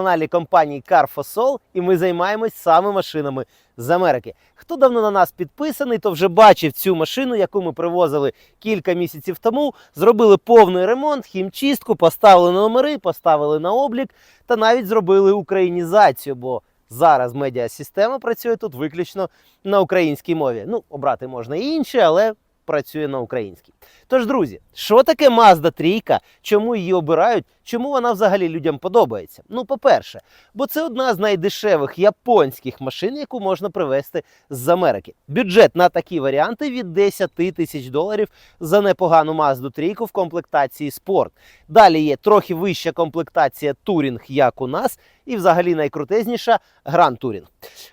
каналі компанії Carfosol і ми займаємось саме машинами з Америки. Хто давно на нас підписаний, то вже бачив цю машину, яку ми привозили кілька місяців тому. Зробили повний ремонт, хімчистку, поставили на номери, поставили на облік та навіть зробили українізацію, бо зараз медіасистема працює тут виключно на українській мові. Ну, обрати можна і інше, але працює на українській. Тож, друзі, що таке Mazda 3? Чому її обирають? Чому вона взагалі людям подобається? Ну, по-перше, бо це одна з найдешевих японських машин, яку можна привезти з Америки. Бюджет на такі варіанти від 10 тисяч доларів за непогану Mazda 3 в комплектації спорт. Далі є трохи вища комплектація Touring, як у нас, і взагалі найкрутезніша Гран Турінг.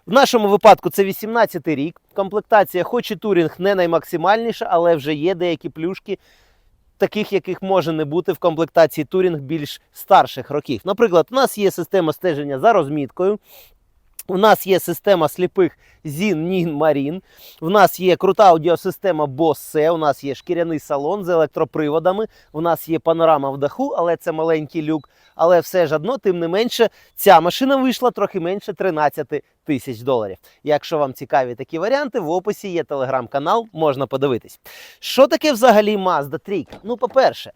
В нашому випадку це 18 рік. Комплектація, хоч і турінг не наймаксимальніша, але вже є деякі плюшки, таких, яких може не бути в комплектації турінг більш старших років. Наприклад, у нас є система стеження за розміткою. У нас є система сліпих ZIN NIN Marine. У нас є крута аудіосистема Bose, у нас є шкіряний салон з електроприводами, у нас є панорама в даху, але це маленький люк. Але все ж одно, тим не менше, ця машина вийшла трохи менше 13 тисяч доларів. Якщо вам цікаві такі варіанти, в описі є телеграм-канал, можна подивитись. Що таке взагалі Mazda 3? Ну, по-перше,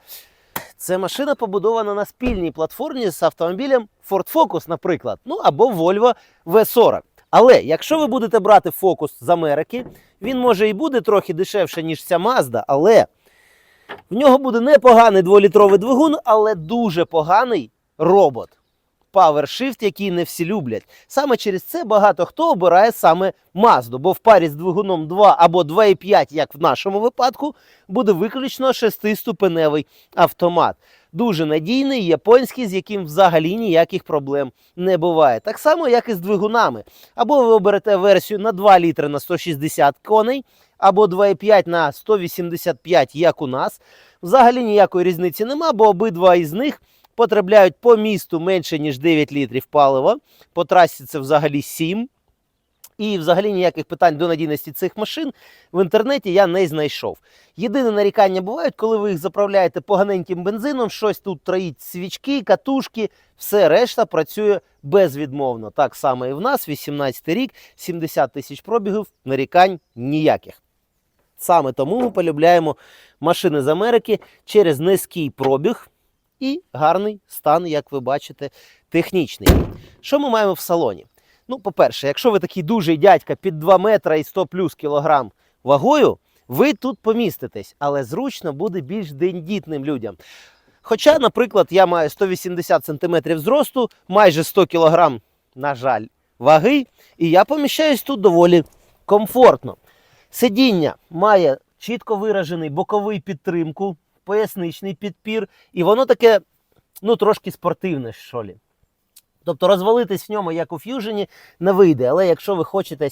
це машина побудована на спільній платформі з автомобілем Ford Focus, наприклад, ну або Volvo V40. Але якщо ви будете брати Focus з Америки, він може і буде трохи дешевше, ніж ця Mazda, але в нього буде непоганий дволітровий двигун, але дуже поганий робот. PowerShift, який не всі люблять. Саме через це багато хто обирає саме Mazda, бо в парі з двигуном 2 або 2,5, як в нашому випадку, буде виключно шестиступеневий автомат. Дуже надійний, японський, з яким взагалі ніяких проблем не буває. Так само, як і з двигунами. Або ви оберете версію на 2 літри на 160 коней, або 2,5 на 185, як у нас. Взагалі ніякої різниці нема, бо обидва із них потребляють по місту менше, ніж 9 літрів палива. По трасі це взагалі 7. І взагалі ніяких питань до надійності цих машин в інтернеті я не знайшов. Єдине нарікання бувають, коли ви їх заправляєте поганеньким бензином, щось тут троїть свічки, катушки, все решта працює безвідмовно. Так само і в нас, 18 рік, 70 тисяч пробігів, нарікань ніяких. Саме тому ми полюбляємо машини з Америки через низький пробіг і гарний стан, як ви бачите, технічний. Що ми маємо в салоні? Ну, по-перше, якщо ви такий дужий дядька під 2 метра і 100 плюс кілограм вагою, ви тут поміститесь, але зручно буде більш дендітним людям. Хоча, наприклад, я маю 180 см зросту, майже 100 кг, на жаль, ваги, і я поміщаюсь тут доволі комфортно. Сидіння має чітко виражений боковий підтримку, поясничний підпір, і воно таке, ну, трошки спортивне, що лі. Тобто розвалитись в ньому, як у ф'южені, не вийде. Але якщо ви хочете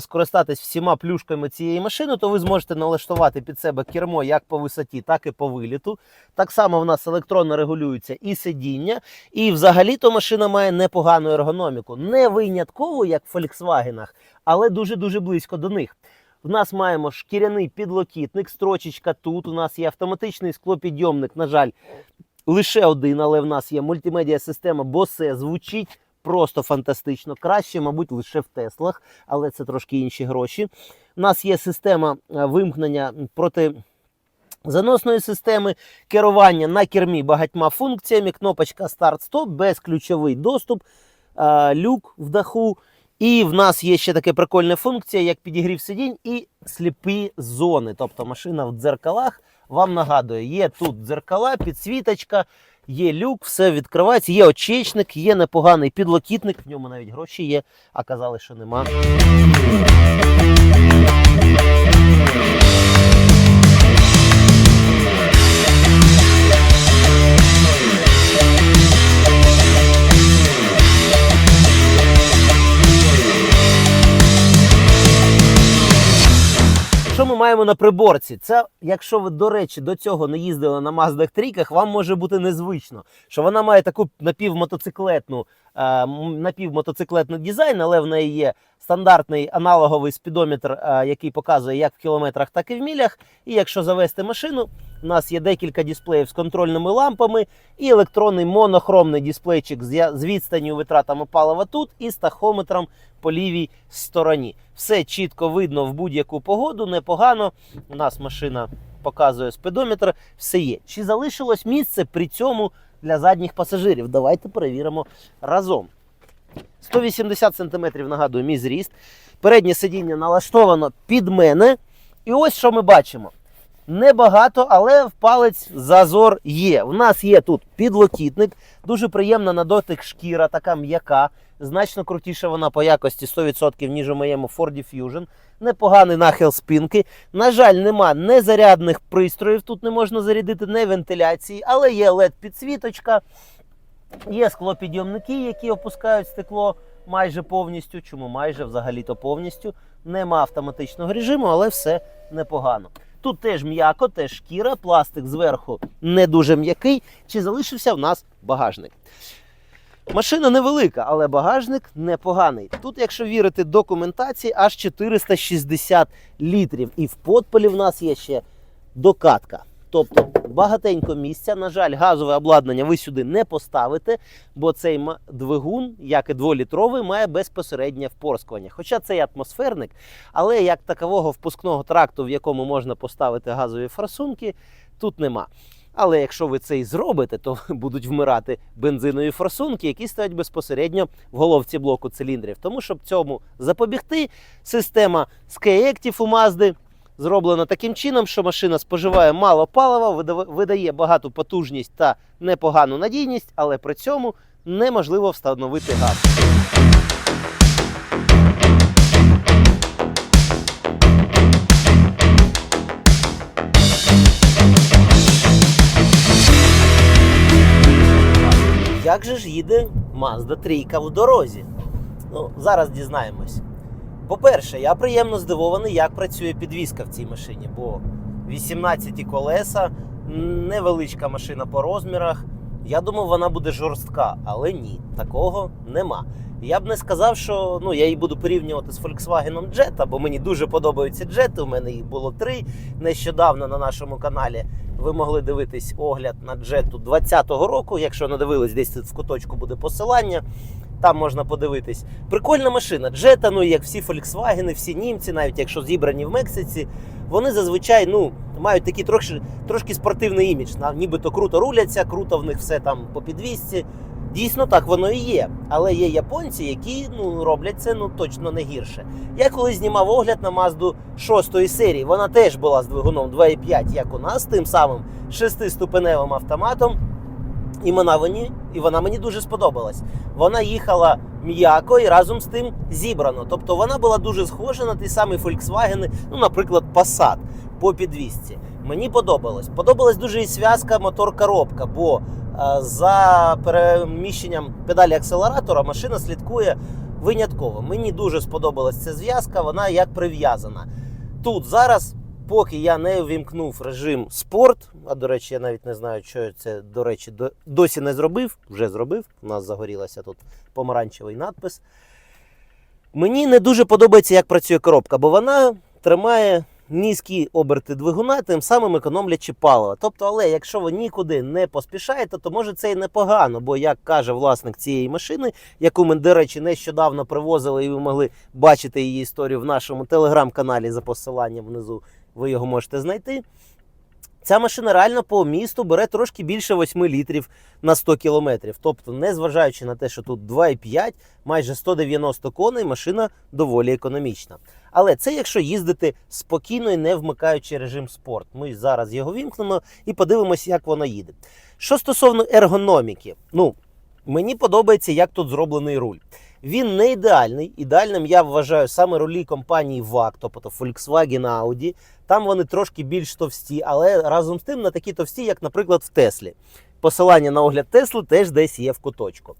скористатись всіма плюшками цієї машини, то ви зможете налаштувати під себе кермо як по висоті, так і по виліту. Так само в нас електронно регулюється і сидіння. І взагалі-то машина має непогану ергономіку. Не винятково, як в Volkswagen, але дуже-дуже близько до них. В нас маємо шкіряний підлокітник, строчечка тут. У нас є автоматичний склопідйомник, на жаль, лише один, але в нас є мультимедіа система Bose, звучить просто фантастично. Краще, мабуть, лише в Теслах, але це трошки інші гроші. У нас є система е, вимкнення проти. Заносної системи керування на кермі багатьма функціями, кнопочка старт-стоп, безключовий доступ, е, люк в даху. І в нас є ще така прикольна функція, як підігрів сидінь і сліпі зони. Тобто машина в дзеркалах вам нагадує, є тут дзеркала, підсвіточка, є люк, все відкривається, є очечник, є непоганий підлокітник, в ньому навіть гроші є, а казали, що нема. Що ми маємо на приборці? Це, якщо ви, до речі, до цього не їздили на Mazda трійках, вам може бути незвично, що вона має таку напівмотоциклетну е, напівмотоциклетний дизайн, але в неї є стандартний аналоговий спідометр, е, який показує як в кілометрах, так і в мілях. І якщо завести машину, у нас є декілька дисплеїв з контрольними лампами і електронний монохромний дисплейчик з відстанню витратами палива тут і з тахометром по лівій стороні. Все чітко видно в будь-яку погоду, непогано. У нас машина показує спидометр, все є. Чи залишилось місце при цьому для задніх пасажирів? Давайте перевіримо разом. 180 см, нагадую, мій зріст. Переднє сидіння налаштовано під мене. І ось що ми бачимо. Небагато, але в палець зазор є. У нас є тут підлокітник, дуже приємна на дотик шкіра, така м'яка. Значно крутіша вона по якості 100%, ніж у моєму Ford Fusion. Непоганий нахил спинки. На жаль, нема не зарядних пристроїв, тут не можна зарядити, не вентиляції, але є LED-підсвіточка, є склопідйомники, які опускають стекло майже повністю. Чому майже взагалі-то повністю? Нема автоматичного режиму, але все непогано. Тут теж м'яко, теж шкіра, пластик зверху не дуже м'який. Чи залишився в нас багажник? Машина невелика, але багажник непоганий. Тут, якщо вірити документації, аж 460 літрів. І в подполі в нас є ще докатка. Тобто багатенько місця. На жаль, газове обладнання ви сюди не поставите, бо цей двигун, як і дволітровий, має безпосереднє впорскування. Хоча це і атмосферник, але як такового впускного тракту, в якому можна поставити газові форсунки, тут нема. Але якщо ви це і зробите, то будуть вмирати бензинові форсунки, які стоять безпосередньо в головці блоку циліндрів. Тому щоб цьому запобігти, система Skyactiv у Mazda зроблена таким чином, що машина споживає мало палива, видає багату потужність та непогану надійність, але при цьому неможливо встановити газ. Як же ж їде Mazda 3 в дорозі? Ну, зараз дізнаємось. По-перше, я приємно здивований, як працює підвізка в цій машині, бо 18 колеса, невеличка машина по розмірах. Я думав, вона буде жорстка, але ні, такого нема. Я б не сказав, що ну, я її буду порівнювати з Volkswagen Jetta, бо мені дуже подобаються джети. У мене їх було три. Нещодавно на нашому каналі ви могли дивитись огляд на джету 2020 року. Якщо не дивились, десь тут в куточку буде посилання. Там можна подивитись. Прикольна машина. Джета, ну як всі Volkswagen, всі німці, навіть якщо зібрані в Мексиці, вони зазвичай ну, мають такий трошки, трошки спортивний імідж. Нібито круто руляться, круто в них все там по підвісці. Дійсно так воно і є. Але є японці, які ну, роблять це ну, точно не гірше. Я колись знімав огляд на Мазду 6 серії. Вона теж була з двигуном 2,5, як у нас, тим самим шестиступеневим автоматом. І вона мені, і вона мені дуже сподобалась. Вона їхала м'яко і разом з тим зібрано. Тобто вона була дуже схожа на ті самі Volkswagen, ну, наприклад, Passat по підвісці. Мені подобалось. Подобалась дуже і зв'язка мотор-коробка, бо е, за переміщенням педалі акселератора машина слідкує винятково. Мені дуже сподобалась ця зв'язка, вона як прив'язана. Тут зараз поки я не ввімкнув режим спорт, а до речі, я навіть не знаю, що це до речі досі не зробив. Вже зробив. У нас загорілася тут помаранчевий надпис. Мені не дуже подобається, як працює коробка, бо вона тримає низькі оберти двигуна, тим самим економлячи паливо. Тобто, але якщо ви нікуди не поспішаєте, то може це і непогано. Бо, як каже власник цієї машини, яку ми, до речі, нещодавно привозили, і ви могли бачити її історію в нашому телеграм-каналі за посиланням внизу, ви його можете знайти. Ця машина реально по місту бере трошки більше 8 літрів на 100 кілометрів. Тобто, незважаючи на те, що тут 2,5, майже 190 коней, машина доволі економічна. Але це якщо їздити спокійно і не вмикаючи режим спорт. Ми зараз його вімкнемо і подивимося, як воно їде. Що стосовно ергономіки, ну мені подобається, як тут зроблений руль. Він не ідеальний. Ідеальним я вважаю саме рулі компанії VAG, тобто Volkswagen Audi. Там вони трошки більш товсті, але разом з тим не такі товсті, як, наприклад, в Теслі. Посилання на огляд Тесли теж десь є в куточку.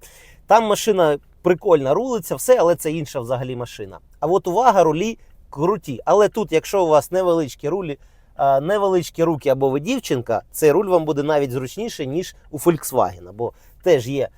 Там машина прикольна рулиться, все, але це інша взагалі машина. А от увага, рулі круті. Але тут, якщо у вас невеличкі рулі, невеличкі руки або ви дівчинка, цей руль вам буде навіть зручніше, ніж у Volkswagen. Бо теж є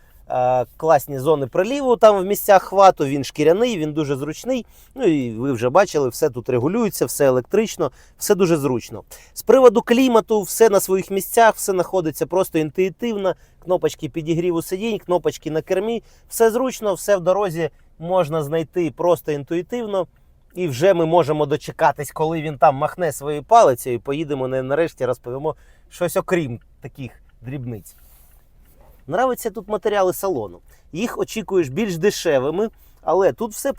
класні зони приліву там в місцях хвату. Він шкіряний, він дуже зручний. Ну і ви вже бачили, все тут регулюється, все електрично, все дуже зручно. З приводу клімату, все на своїх місцях, все знаходиться просто інтуїтивно. Кнопочки підігріву сидінь, кнопочки на кермі. Все зручно, все в дорозі можна знайти просто інтуїтивно. І вже ми можемо дочекатись, коли він там махне своєю палицею, і поїдемо нарешті розповімо щось окрім таких дрібниць. Нравиться тут матеріали салону. Їх очікуєш більш дешевими, але тут все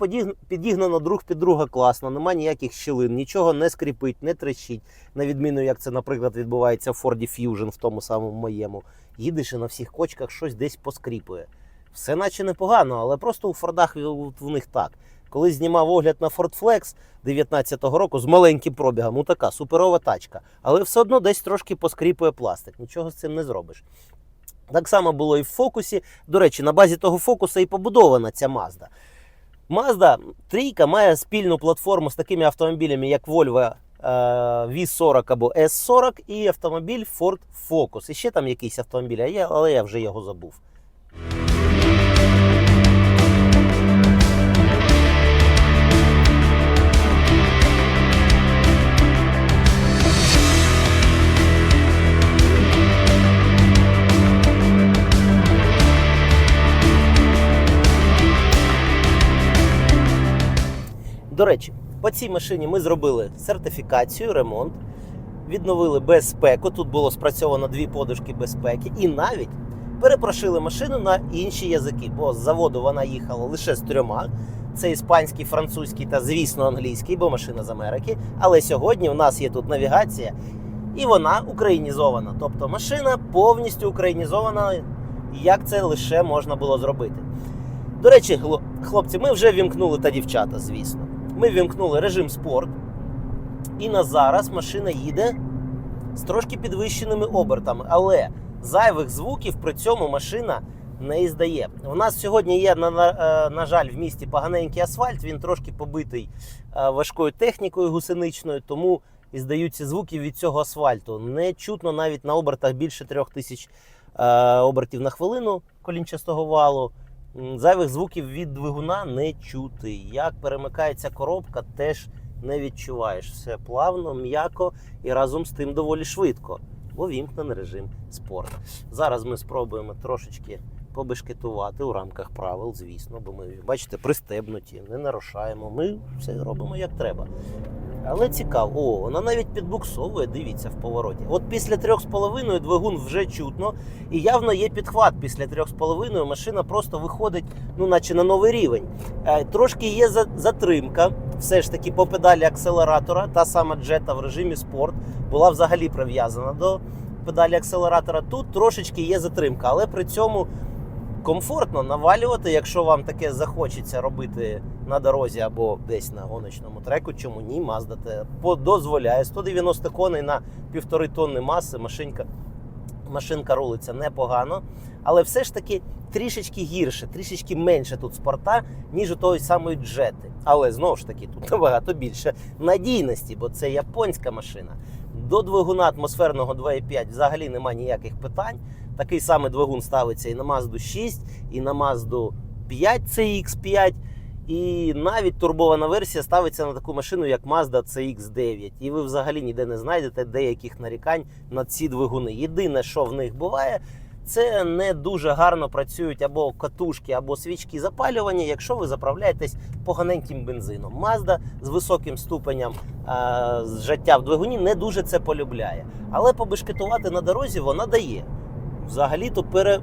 підігнано друг під друга класно, нема ніяких щілин, нічого не скріпить, не трещить, на відміну, як це, наприклад, відбувається в Ford Fusion, в тому самому моєму. Їдеш і на всіх кочках щось десь поскріпує. Все наче непогано, але просто у Фордах в них так. Коли знімав огляд на Ford Flex 19-го року з маленьким пробігом, ну така суперова тачка, але все одно десь трошки поскріпує пластик. Нічого з цим не зробиш. Так само було і в фокусі. До речі, на базі того фокуса і побудована ця Mazda. Mazda трійка має спільну платформу з такими автомобілями, як Volvo е, V40 або S40 і автомобіль Ford Focus. І ще там якийсь автомобіль, але я вже його забув. До речі, по цій машині ми зробили сертифікацію, ремонт, відновили безпеку. Тут було спрацьовано дві подушки безпеки, і навіть перепрошили машину на інші язики, бо з заводу вона їхала лише з трьома. Це іспанський, французький та, звісно, англійський, бо машина з Америки. Але сьогодні у нас є тут навігація, і вона українізована. Тобто машина повністю українізована, як це лише можна було зробити. До речі, хлопці, ми вже вімкнули та дівчата, звісно. Ми вімкнули режим спорт, і на зараз машина їде з трошки підвищеними обертами, але зайвих звуків при цьому машина не іздає. У нас сьогодні є, на, на, е, на жаль, в місті поганенький асфальт, він трошки побитий е, важкою технікою гусеничною, тому і здаються звуки від цього асфальту. Не чутно навіть на обертах більше трьох тисяч е, обертів на хвилину колінчастого валу. Зайвих звуків від двигуна не чути. Як перемикається коробка, теж не відчуваєш. Все плавно, м'яко і разом з тим доволі швидко. Бо вімкнений режим спорт. Зараз ми спробуємо трошечки побешкетувати у рамках правил, звісно, бо ми, бачите, пристебнуті, не нарушаємо. Ми все робимо як треба. Але цікаво, о, вона навіть підбуксовує, дивіться в повороті. От після трьох з половиною двигун вже чутно, і явно є підхват після трьох з половиною. Машина просто виходить, ну наче на новий рівень. Е, трошки є затримка, все ж таки по педалі акселератора. Та сама джета в режимі спорт була взагалі прив'язана до педалі акселератора. Тут трошечки є затримка, але при цьому комфортно навалювати, якщо вам таке захочеться робити на дорозі або десь на гоночному треку. Чому ні? Mazda те дозволяє 190 коней на півтори тонни маси. Машинка, машинка рулиться непогано, але все ж таки трішечки гірше, трішечки менше тут спорта, ніж у тої самої джети. Але знову ж таки тут набагато більше надійності, бо це японська машина. До двигуна атмосферного 2.5 взагалі нема ніяких питань. Такий самий двигун ставиться і на Mazda 6, і на Mazda 5 CX5. І навіть турбована версія ставиться на таку машину, як Mazda CX9. І ви взагалі ніде не знайдете деяких нарікань на ці двигуни. Єдине, що в них буває, це не дуже гарно працюють або катушки, або свічки запалювання, якщо ви заправляєтесь поганеньким бензином. Mazda з високим ступенем е, зжаття в двигуні не дуже це полюбляє. Але побешкетувати на дорозі вона дає. Взагалі-то пере,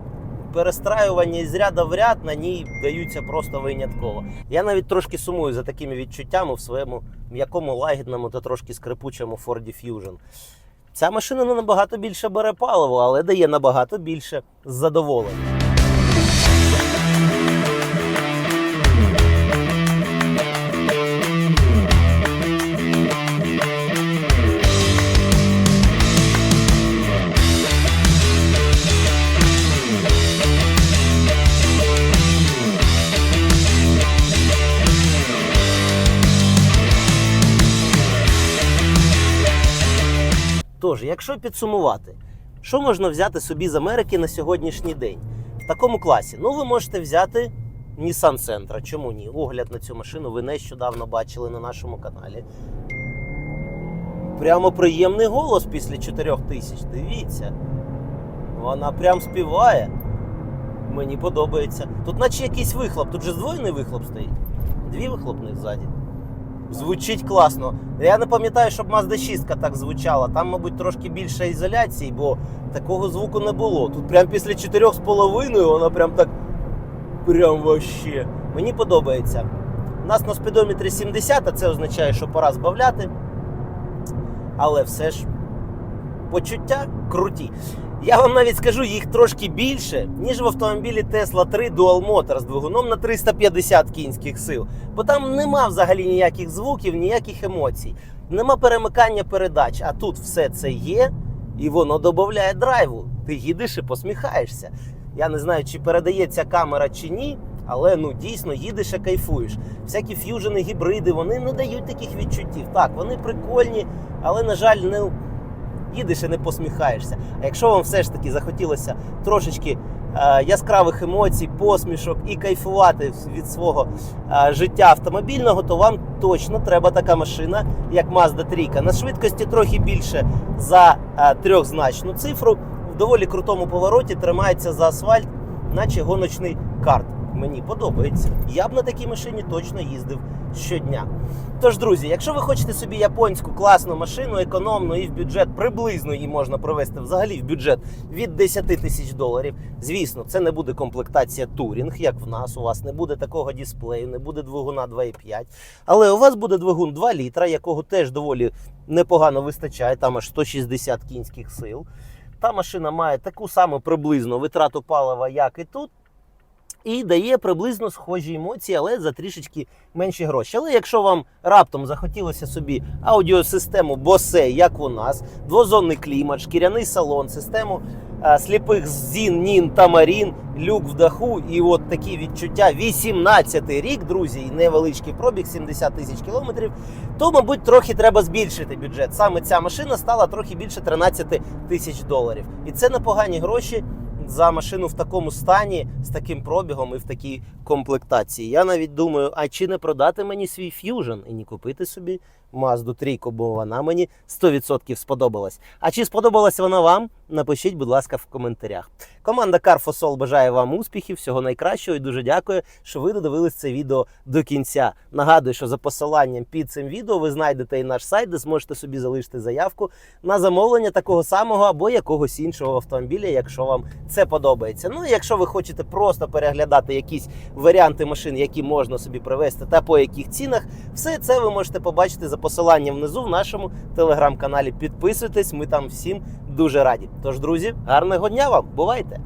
перестраювання із ряда в ряд на ній даються просто винятково. Я навіть трошки сумую за такими відчуттями в своєму м'якому лагідному та трошки скрипучому Ford Fusion. Ця машина не набагато більше бере паливо, але дає набагато більше задоволення. Тож, якщо підсумувати, що можна взяти собі з Америки на сьогоднішній день? В такому класі. Ну, ви можете взяти Nissan Sentra. Чому ні? Огляд на цю машину ви нещодавно бачили на нашому каналі. Прямо приємний голос після 4 тисяч. Дивіться. Вона прям співає. Мені подобається. Тут наче якийсь вихлоп. Тут же здвоєний вихлоп стоїть. Дві вихлопних ззаді. Звучить класно. Я не пам'ятаю, щоб Mazda 6 так звучала. Там, мабуть, трошки більше ізоляції, бо такого звуку не було. Тут прям після 4,5 вона прям так. Прям вообще. Мені подобається. У нас на спідометрі 70, а це означає, що пора збавляти. Але все ж почуття круті. Я вам навіть скажу, їх трошки більше, ніж в автомобілі Tesla 3 Dual Motor з двигуном на 350 кінських сил. Бо там нема взагалі ніяких звуків, ніяких емоцій, нема перемикання передач. А тут все це є, і воно додає драйву. Ти їдеш і посміхаєшся. Я не знаю, чи передається камера чи ні, але ну дійсно їдеш і кайфуєш. Всякі ф'южени, гібриди, вони не дають таких відчуттів. Так, вони прикольні, але, на жаль, не їдеш і не посміхаєшся. А якщо вам все ж таки захотілося трошечки е, яскравих емоцій, посмішок і кайфувати від свого е, життя автомобільного, то вам точно треба така машина, як Mazda 3. На швидкості трохи більше за е, трьохзначну цифру. В доволі крутому повороті тримається за асфальт, наче гоночний карт. Мені подобається. Я б на такій машині точно їздив щодня. Тож, друзі, якщо ви хочете собі японську класну машину, економну і в бюджет приблизно її можна провести взагалі в бюджет від 10 тисяч доларів. Звісно, це не буде комплектація турінг, як в нас. У вас не буде такого дисплею, не буде двигуна 2,5. Але у вас буде двигун 2 літра, якого теж доволі непогано вистачає, там аж 160 кінських сил. Та машина має таку саму приблизну витрату палива, як і тут. І дає приблизно схожі емоції, але за трішечки менші гроші. Але якщо вам раптом захотілося собі аудіосистему Bose, як у нас, двозонний клімат, шкіряний салон, систему а, сліпих зін, нін та марін, люк в даху і от такі відчуття 18 рік, друзі, і невеличкий пробіг, 70 тисяч кілометрів, то, мабуть, трохи треба збільшити бюджет. Саме ця машина стала трохи більше 13 тисяч доларів. І це непогані гроші за машину в такому стані, з таким пробігом і в такій комплектації. Я навіть думаю, а чи не продати мені свій Fusion і не купити собі Mazda 3, бо вона мені 100% сподобалась. А чи сподобалась вона вам? Напишіть, будь ласка, в коментарях. Команда Carfosol бажає вам успіхів, всього найкращого і дуже дякую, що ви додивились це відео до кінця. Нагадую, що за посиланням під цим відео ви знайдете і наш сайт, де зможете собі залишити заявку на замовлення такого самого або якогось іншого автомобіля, якщо вам це подобається. Ну і якщо ви хочете просто переглядати якісь варіанти машин, які можна собі привезти, та по яких цінах, все це ви можете побачити за посиланням внизу в нашому телеграм-каналі. Підписуйтесь, ми там всім дуже раді. Тож, друзі, гарного дня вам! Бувайте!